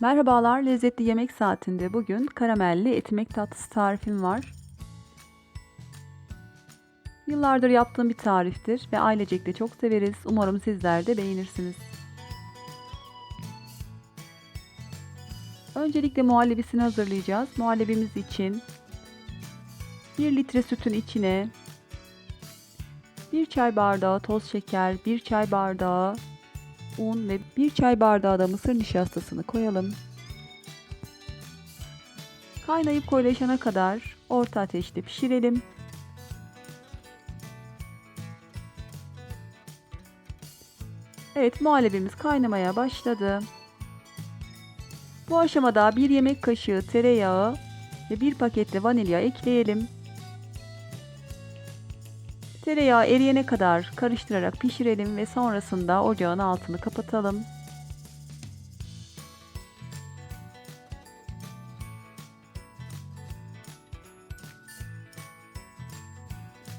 Merhabalar, lezzetli yemek saatinde bugün karamelli etimek tatlısı tarifim var. Yıllardır yaptığım bir tariftir ve ailecek de çok severiz. Umarım sizler de beğenirsiniz. Öncelikle muhallebisini hazırlayacağız. Muhallebimiz için 1 litre sütün içine 1 çay bardağı toz şeker, 1 çay bardağı un ve 1 çay bardağı da mısır nişastasını koyalım. Kaynayıp koyulaşana kadar orta ateşte pişirelim. Evet muhallebimiz kaynamaya başladı. Bu aşamada bir yemek kaşığı tereyağı ve bir paketle vanilya ekleyelim. Tereyağı eriyene kadar karıştırarak pişirelim ve sonrasında ocağın altını kapatalım.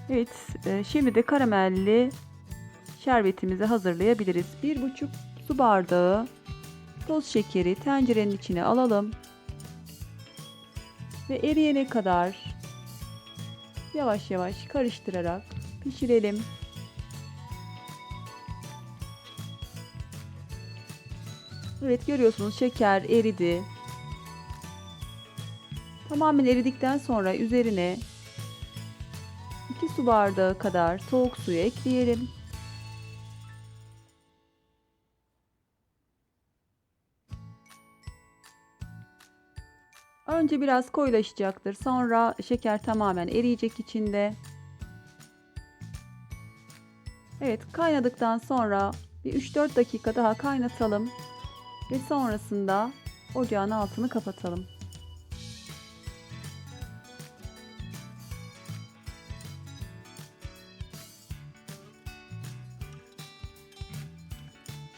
Evet, e, şimdi de karamelli şerbetimizi hazırlayabiliriz. 1,5 su bardağı toz şekeri tencerenin içine alalım. Ve eriyene kadar yavaş yavaş karıştırarak pişirelim. Evet görüyorsunuz şeker eridi. Tamamen eridikten sonra üzerine 2 su bardağı kadar soğuk suyu ekleyelim. Önce biraz koyulaşacaktır. Sonra şeker tamamen eriyecek içinde. Evet kaynadıktan sonra bir 3-4 dakika daha kaynatalım. Ve sonrasında ocağın altını kapatalım.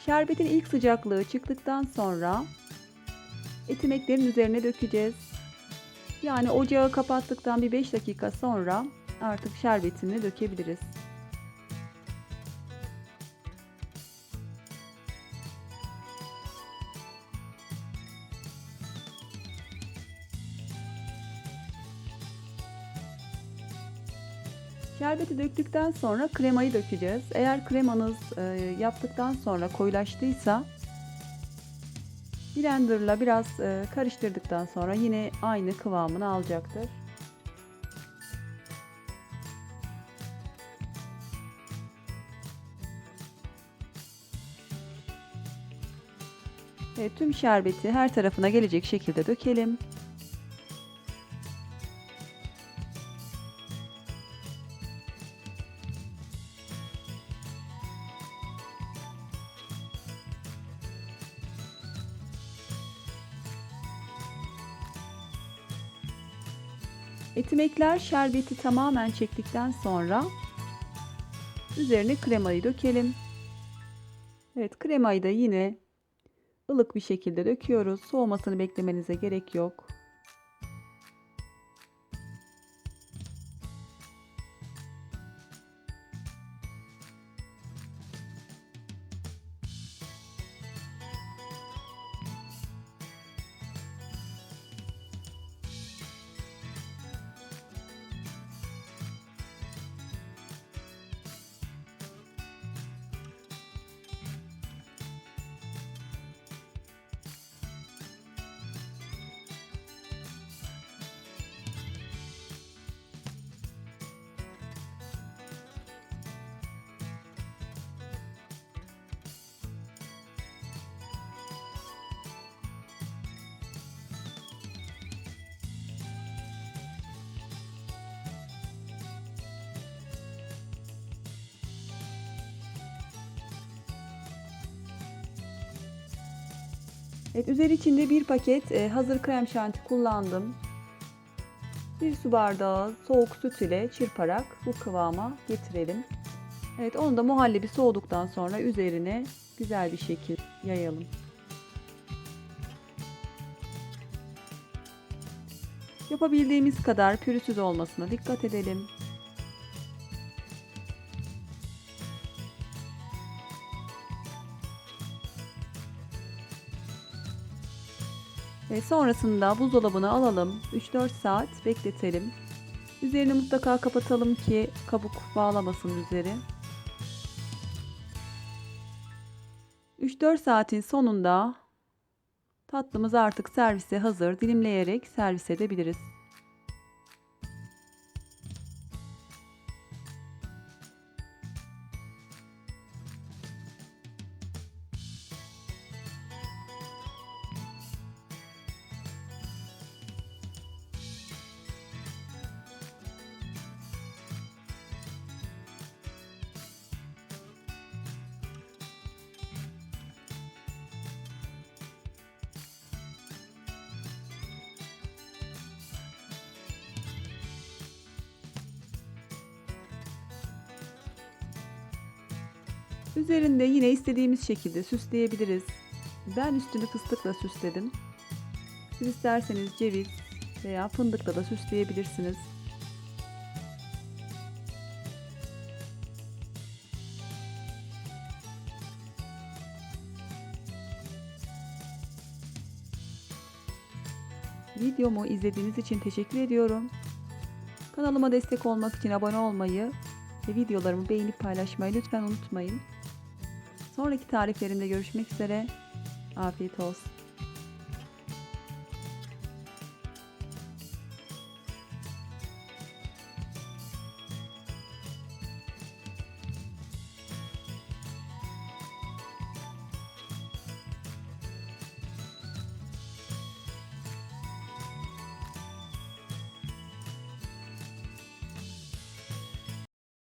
Şerbetin ilk sıcaklığı çıktıktan sonra etimeklerin üzerine dökeceğiz. Yani ocağı kapattıktan bir 5 dakika sonra artık şerbetini dökebiliriz. Şerbeti döktükten sonra kremayı dökeceğiz. Eğer kremanız e, yaptıktan sonra koyulaştıysa blenderla biraz e, karıştırdıktan sonra yine aynı kıvamını alacaktır. Evet, tüm şerbeti her tarafına gelecek şekilde dökelim. Etimekler şerbeti tamamen çektikten sonra üzerine kremayı dökelim. Evet kremayı da yine ılık bir şekilde döküyoruz. Soğumasını beklemenize gerek yok. Evet, üzeri içinde bir paket e, hazır krem şanti kullandım. Bir su bardağı soğuk süt ile çırparak bu kıvama getirelim. Evet, onu da muhallebi soğuduktan sonra üzerine güzel bir şekil yayalım. Yapabildiğimiz kadar pürüzsüz olmasına dikkat edelim. Ve sonrasında buzdolabına alalım. 3-4 saat bekletelim. Üzerini mutlaka kapatalım ki kabuk bağlamasın üzeri. 3-4 saatin sonunda tatlımız artık servise hazır. Dilimleyerek servis edebiliriz. Üzerinde yine istediğimiz şekilde süsleyebiliriz. Ben üstünü fıstıkla süsledim. Siz isterseniz ceviz veya fındıkla da süsleyebilirsiniz. Videomu izlediğiniz için teşekkür ediyorum. Kanalıma destek olmak için abone olmayı ve videolarımı beğenip paylaşmayı lütfen unutmayın. Sonraki tariflerimde görüşmek üzere. Afiyet olsun.